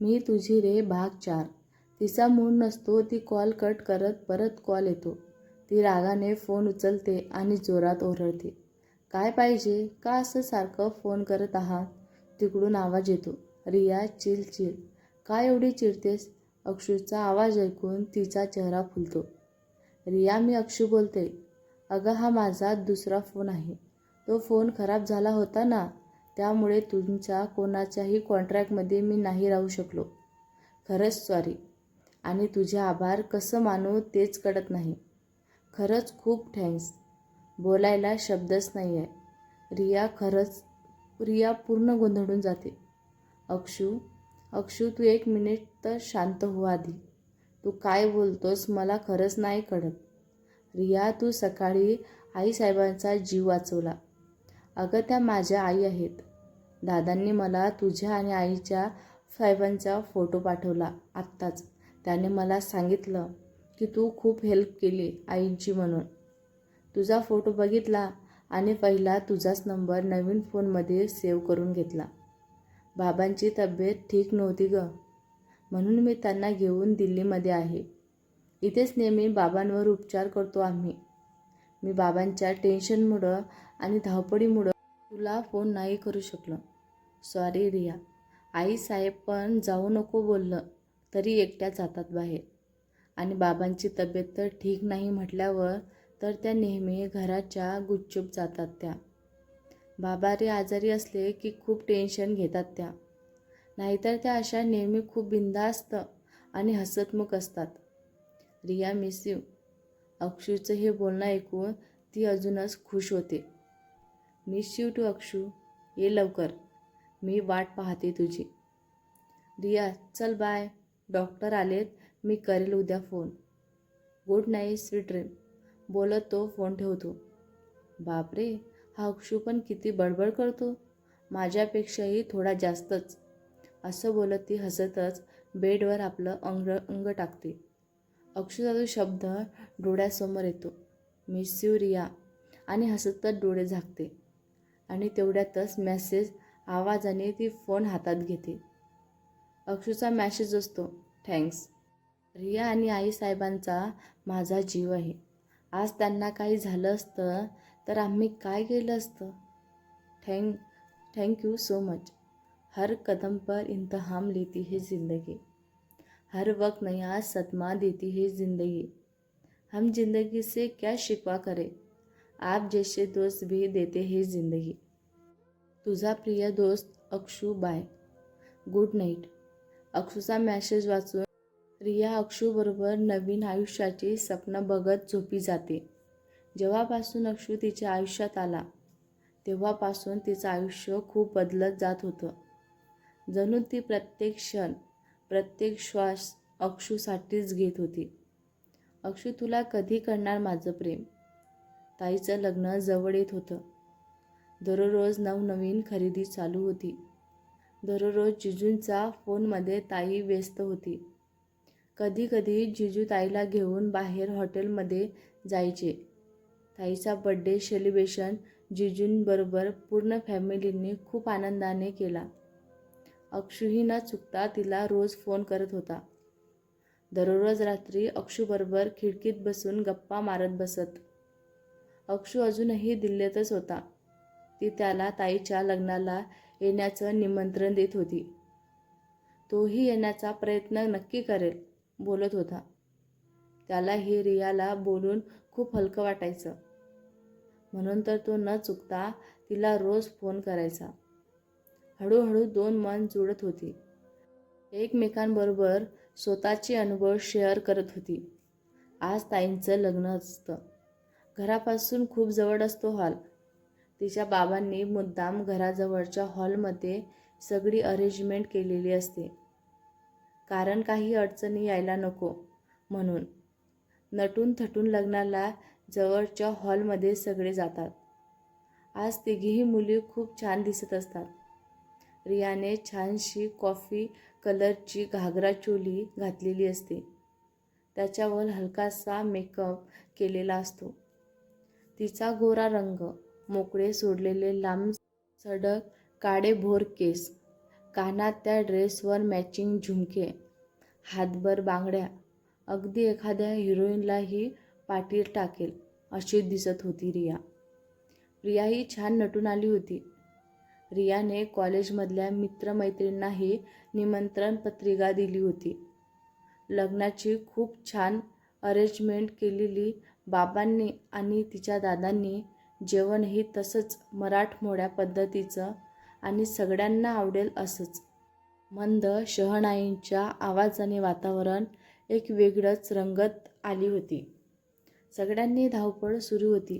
मी तुझी रे भाग चार. तिचा मूड नसतो ती कॉल कट करत परत कॉल येतो. ती रागाने फोन उचलते आणि जोरात ओरडते. काय पाहिजे? का असं सारखं फोन करत आहात? तिकडून आवाज येतो. Riya chill chill. का एवढी चिडतेस? अक्षूचा आवाज ऐकून तिचा चेहरा फुलतो. रिया मी अक्षू बोलते. अगं हा माझा दुसरा फोन आहे. तो फोन खराब झाला होता ना? त्यामुळे तुमच्या कोणाच्याही कॉन्ट्रॅक्टमध्ये मी नाही राहू शकलो. खरंच सॉरी आणि तुझे आभार कसं मानू तेच कळत नाही. खरंच खूप थँक्स बोलायला शब्दच नाही आहे रिया खरंच रिया पूर्ण गोंधळून जाते. अक्षू अक्षू तू एक मिनिट तर शांत हो आधी. तू काय बोलतोस मला खरंच नाही कळत. रिया तू सकाळी आईसाहेबांचा जीव वाचवला. अगं त्या माझ्या आई आहेत. दादांनी मला तुझ्या आणि आईच्या साहेबांचा फोटो पाठवला आत्ताच. त्याने मला सांगितलं की तू खूप हेल्प केली आईंची म्हणून. तुझा फोटो बघितला आणि पहिला तुझाच नंबर नवीन फोनमध्ये सेव्ह करून घेतला. बाबांची तब्येत ठीक नव्हती ग. म्हणून मी त्यांना घेऊन दिल्लीमध्ये आहे. इथेच नेहमी बाबांवर उपचार करतो आम्ही. मी बाबांच्या टेन्शनमुळं आणि धावपळीमुळं तुला फोन नाही करू शकलो. सॉरी रिया. आई साहेब पण जाऊ नको बोललं तरी एकट्या जातात बाहेर. आणि बाबांची तब्येत तर ठीक नाही म्हटल्यावर तर त्या नेहमी घराच्या गुपचूप जातात त्या. बाबा रे आजारी असले की खूप टेन्शन घेतात त्या. नाहीतर त्या अशा नेहमी खूप बिंदास्त आणि हसतमुख असतात. रिया मिस यू अक्षूचं हे बोलणं ऐकून ती अजूनच खुश होते. Miss you too Akshu. ये लवकर. मी वाट पाहते तुझी. रिया चल बाय डॉक्टर आलेत. मी करेल उद्या phone. Good night sweet dream बोलत तो फोन ठेवतो. बापरे हा अक्षू पण किती बडबड करतो. माझ्यापेक्षाही थोडा जास्तच. असं बोलत ती हसतच बेडवर आपलं अंग अंग टाकते. अक्षूचा शब्द डोळ्यासमोर येतो. मिस रिया आणि हसतच डोळे झाकते. आणि तेवढ्यातच मॅसेज आवाजाने ती फोन हातात घेते. अक्षूचा मॅसेज असतो थँक्स रिया आणि आईसाहेबांचा माझा जीव आहे. आज त्यांना काही झालं असतं तर आम्ही काय केलं असतं? Thank thank you so much हर कदम पर इंतहाम लेती है ज़िंदगी. हर वक्त नया सदमा देती है ज़िंदगी। हम जिंदगी से क्या शिकवा करें? आप जैसे दोस्त भी देते हैं ज़िंदगी। तुझा प्रिय दोस्त अक्षू बाय। गुड नाईट अक्षूचा मॅसेज वाचून रिया अक्षूबरोबर नवीन आयुष्याची स्वप्न बघत झोपी जाते. जेव्हापासून अक्षू तिच्या आयुष्यात आला तेव्हापासून तिचं आयुष्य खूप बदलत जात होतं. जणू ती प्रत्येक क्षण प्रत्येक श्वास अक्षूसाठीच घेत होती. अक्षू तुला कधी करणार माझं प्रेम? ताईचं लग्न जवळ येत होतं. दररोज नवनवीन खरेदी चालू होती. दररोज जिजूंचा फोनमध्ये ताई व्यस्त होती. कधी कधी जिजू ताईला घेऊन बाहेर हॉटेलमध्ये जायचे. ताईचा बड्डे सेलिब्रेशन जिजूंबरोबर पूर्ण फॅमिलींनी खूप आनंदाने केला. अक्षूही न चुकता तिला रोज फोन करत होता. दररोज रात्री अक्षूबरोबर खिडकीत बसून गप्पा मारत बसत. अक्षू अजूनही दिल्लीतच होता. ती त्याला ताईच्या लग्नाला येण्याचं निमंत्रण देत होती. तोही येण्याचा प्रयत्न नक्की करेल बोलत होता. त्याला हे रियाला बोलून खूप हलकं वाटायचं. म्हणून तर तो न चुकता तिला रोज फोन करायचा. हळूहळू दोन मन जुळत होती. एकमेकांबरोबर स्वतःचे अनुभव शेअर करत होती. आज ताईंचं लग्न असतं. घरापासून खूप जवळ असतो हॉल तिच्या बाबांनी मुद्दाम घराजवळच्या हॉलमध्ये सगळी अरेंजमेंट केलेली असते. कारण काही अडचणी यायला नको म्हणून. नटून थटून लग्नाला जवळच्या हॉलमध्ये सगळे जातात. आज तिघीही मुली खूप छान दिसत असतात. रियाने छानशी कॉफी कलरची घागरा चोली घातलेली असते. त्याच्यावर हलकासा मेकअप केलेला असतो. तिचा गोरा रंग मोकळे सोडलेले लांब सडक काळे भोर केस कानात त्या ड्रेसवर मॅचिंग झुमके हातभर बांगड्या अगदी एखाद्या हिरोईनलाही पाटील टाकेल अशी दिसत होती रिया. रियाही छान नटून आली होती. रियाने कॉलेजमधल्या मित्रमैत्रिणींनाही निमंत्रण पत्रिका दिली होती. लग्नाची खूप छान अरेंजमेंट केलेली बाबांनी आणि तिच्या दादांनी जेवणही तसंच मराठमोड्या पद्धतीचं आणि सगळ्यांना आवडेल असंच. मंद शहनाईंच्या आवाजाने वातावरण एक वेगळंच रंगत आली होती. सगळ्यांनी धावपळ सुरू होती.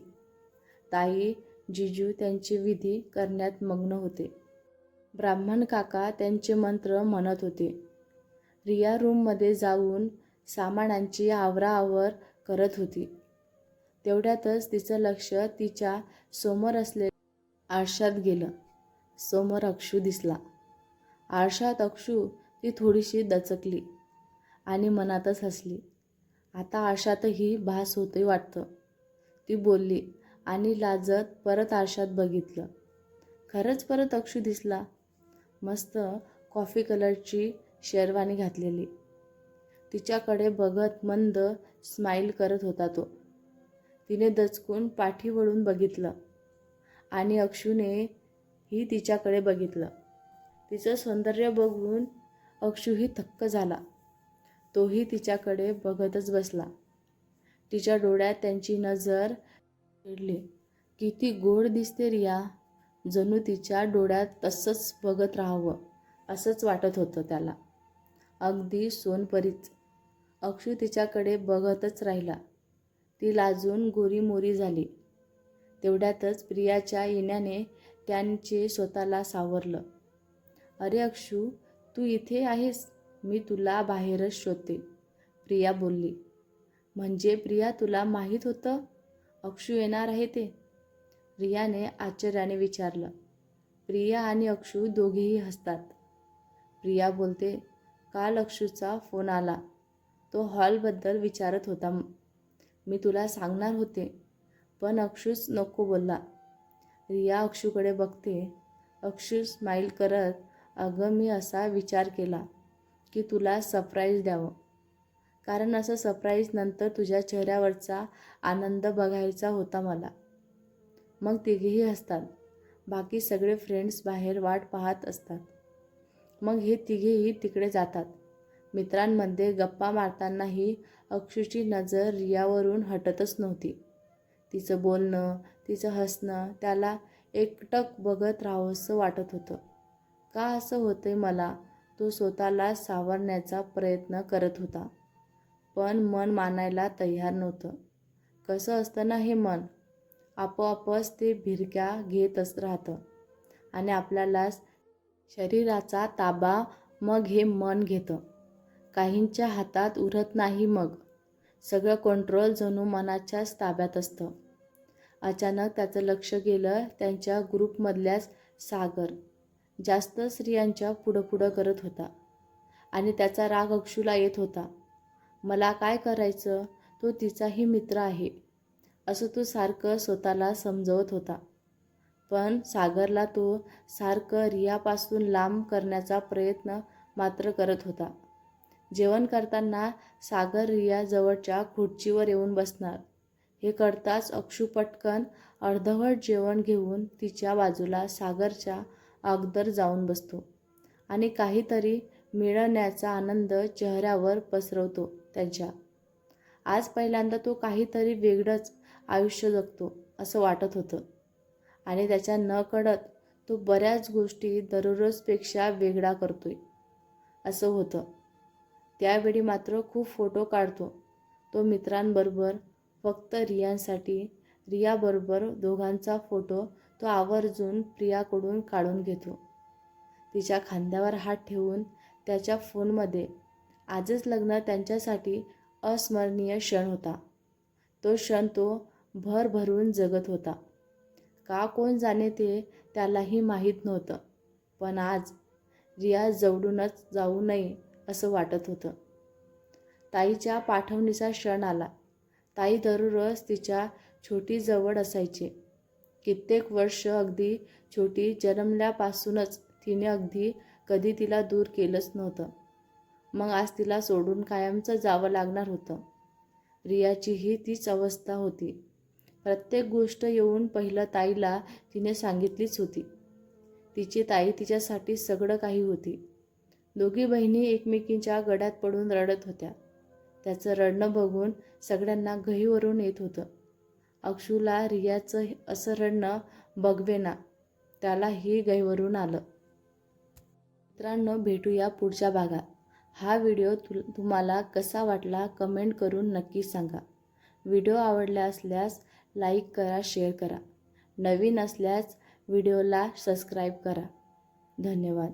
ताई जिजू त्यांची विधी करण्यात मग्न होते. ब्राह्मण काका त्यांचे मंत्र म्हणत होते. रिया रूममध्ये जाऊन सामानांची आवराआवर करत होती. तेवढ्यातच तिचं लक्ष तिच्या समोर असले आरशात गेलं. समोर अक्षू दिसला. आरशात अक्षू ती थोडीशी दचकली आणि मनातच हसली. आता आरशातही भास होते वाटतं. ती बोलली आणि लाजत परत आरशात बघितलं. खरंच परत अक्षू दिसला. मस्त कॉफी कलरची शेरवानी घातलेली. तिच्याकडे बघत मंद स्माईल करत होता तो. तिने दचकून पाठी वळून बघितलं. आणि अक्षूने ही तिच्याकडे बघितलं. तिचं सौंदर्य बघून अक्षूही थक्क झाला. तोही तिच्याकडे बघतच बसला. तिच्या डोळ्यात त्यांची नजर चिडली किती गोड दिसते रिया. जणू तिच्या डोळ्यात तसंच बघत राहावं असंच वाटत होतं त्याला. अगदी सोनपरीच. अक्षू तिच्याकडे बघतच राहिला. ती लाजून गोरीमोरी झाली. तेवढ्यातच प्रियाच्या येण्याने त्यांचे स्वतःला सावरलं. अरे अक्षू तू इथे आहेस? मी तुला बाहेरच शोधते प्रिया बोलली. म्हणजे प्रिया तुला माहीत होतं? अक्षू येणार आहे ते? रियाने आश्चर्याने विचारलं. प्रिया आणि अक्षू दोघेही हसतात. प्रिया बोलते काल अक्षूचा फोन आला. तो हॉलबद्दल विचारत होता. मी तुला सांगणार होते पण अक्षूच नको बोलला. रिया अक्षूकडे बघते. अक्षू स्माईल करत अगं मी असा विचार केला की तुला सरप्राईज द्यावं. कारण असं सरप्राईज नंतर तुझ्या चेहऱ्यावरचा आनंद बघायचा होता मला. मग तिघेही हसतात. बाकी सगळे फ्रेंड्स बाहेर वाट पाहत असतात. मग हे तिघेही तिकडे जातात. मित्रांमध्ये गप्पा मारतानाही अक्षूची नजर रियावरून हटतच नव्हती. तिचं बोलणं तिचं हसणं त्याला एकटक बघत राहावंसं वाटत होतं. का असं होतंय मला? तो स्वतःला सावरण्याचा प्रयत्न करत होता. पण मन मानायला तयार नव्हतं. कसं असतं ना हे मन? आपोआपच ते भिरक्या घेतच राहतं. आणि आपल्याला शरीराचा ताबा मग हे मन घेतं. काहींच्या हातात उरत नाही मग. सगळं कंट्रोल जणू मनाच्याच ताब्यात असतं. अचानक त्याचं लक्ष गेलं त्यांच्या ग्रुपमधल्याच सागर. जास्त स्त्रियांच्या पुढं पुढं करत होता. आणि त्याचा राग अक्षूला येत होता. मला काय करायचं? तो तिचाही मित्र आहे. असं तो सारखं स्वतःला समजवत होता. पण सागरला तो सारखं रियापासून लांब करण्याचा प्रयत्न मात्र करत होता. जेवण करताना सागर रिया जवळच्या खुर्चीवर येऊन बसणार. हे कळताच अक्षू पटकन अर्धवट जेवण घेऊन तिच्या बाजूला सागरच्या अगदर जाऊन बसतो आणि काहीतरी मिळवण्याचा आनंद चेहऱ्यावर पसरवतो. त्यांच्या. आज पहिल्यांदा तो काहीतरी वेगळंच आयुष्य जगतो असं वाटत होतं. आणि त्याच्या न कळत तो बऱ्याच गोष्टी दररोजपेक्षा वेगळा करतोय असं होतं. त्यावेळी मात्र खूप फोटो काढतो. तो मित्रांबरोबर फक्त रियांसाठी रियाबरोबर दोघांचा फोटो तो आवर्जून प्रियाकडून काढून घेतो. तिच्या खांद्यावर हात ठेवून त्याच्या फोनमध्ये आजच लग्न त्यांच्यासाठी अस्मरणीय क्षण होता. तो क्षण तो भरभरून जगत होता. का कोण जाणे ते त्यालाही माहीत नव्हतं. पण आज रिया जवळूनच जाऊ नये असं वाटत होतं. ताईच्या पाठवणीचा क्षण आला. ताई दररोज तिच्या छोटी जवळ असायचे. कित्येक वर्ष अगदी छोटी जन्मल्यापासूनच तिने अगदी कधी तिला दूर केलंच नव्हतं. मग आज तिला सोडून कायमचं जावं लागणार होतं. रियाचीही तीच अवस्था होती. प्रत्येक गोष्ट येऊन पहिलं ताईला तिने सांगितलीच होती. तिची ताई तिच्यासाठी सगळं काही होती. दोघी बहिणी एकमेकींच्या गड्यात पडून रडत होत्या. त्याचं रडणं बघून सगळ्यांना गहीवरून येत होतं. अक्षूला रियाचं असं रडणं बघवेना त्यालाही गहीवरून आलं. मित्रांनो भेटूया पुढच्या भागात. हा व्हिडिओ तु तुम्हाला कसा वाटला कमेंट करून नक्की सांगा. व्हिडिओ आवडला असल्यास लाईक करा शेअर करा. नवीन असल्यास व्हिडिओला सबस्क्राईब करा. धन्यवाद.